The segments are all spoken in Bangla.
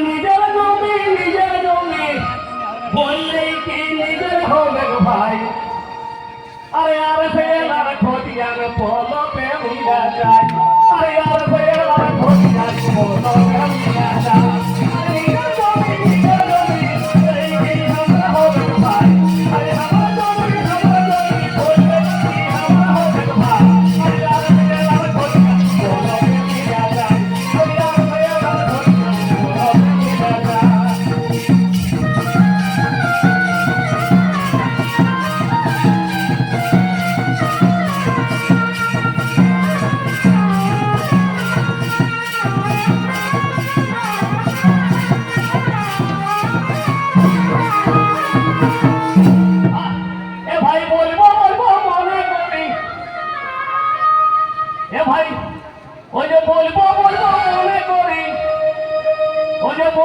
নিজের জমি নিজের জমি বললেই কি নিজের হবে ভাই আরে আর ফের আর খতিয়ান পলকে মিলা যায় আরে আর ফের আর খতিয়ান পলকে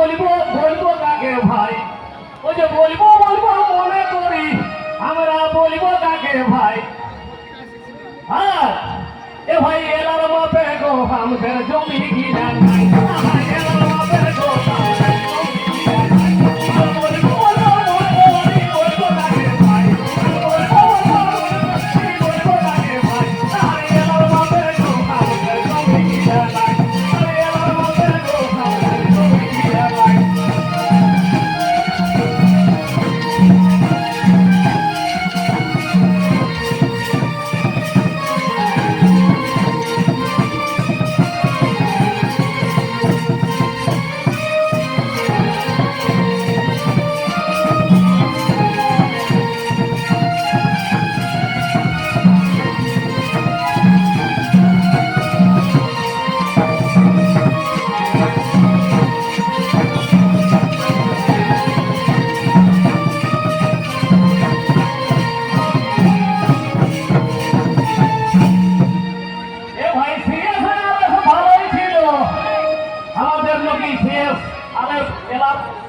বলব বলব কাকে ভাই? ওই যে বলব বলব, মনে করি। আমরা বলব কাকে ভাই? হ্যাঁ? এ ভাই, এলার মাপে গো আমাদের জমি কিনা আমাদের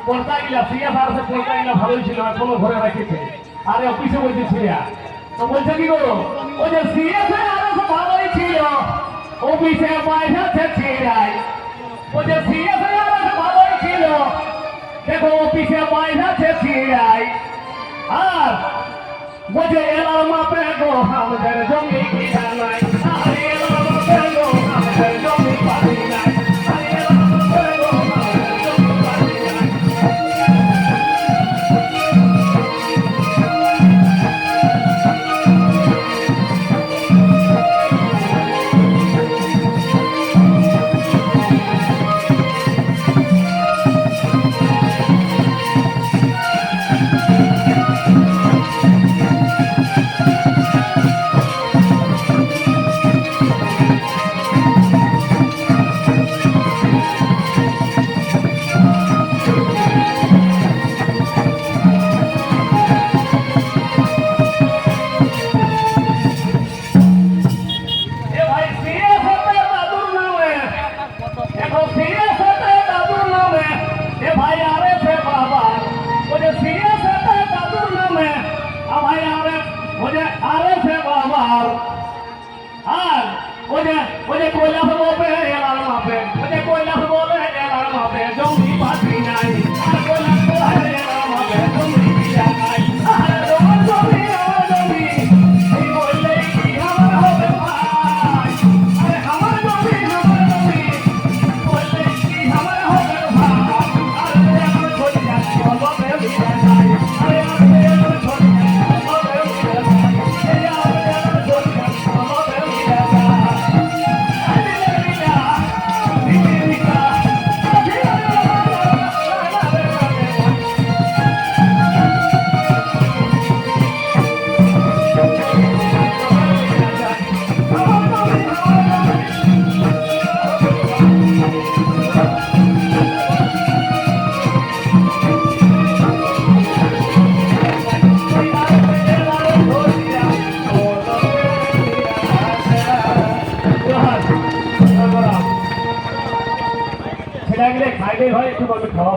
পড়তা গিলা সিএস আর সে পড়তা গিলা ভালোই ছিল, এখনও ঘরে রেখেছে। আরে অফিসে বলছে ছিয়া তো বলছে কি গো? ওই যে সিএস আর ভালোই ছিল। অফিসে পয়সা ছিড়াই ওই যে সিএস আর ভালোই ছিল। দেখো, অফিসে পয়সা ছিড়াই আর বলছে, এলার মাপে গো আমাদের জমি কিনা নাই। বাবার আর ওই যে ওই যে কৈলাস বলবে খাইলেই হয় একটু বলবে খাওয়া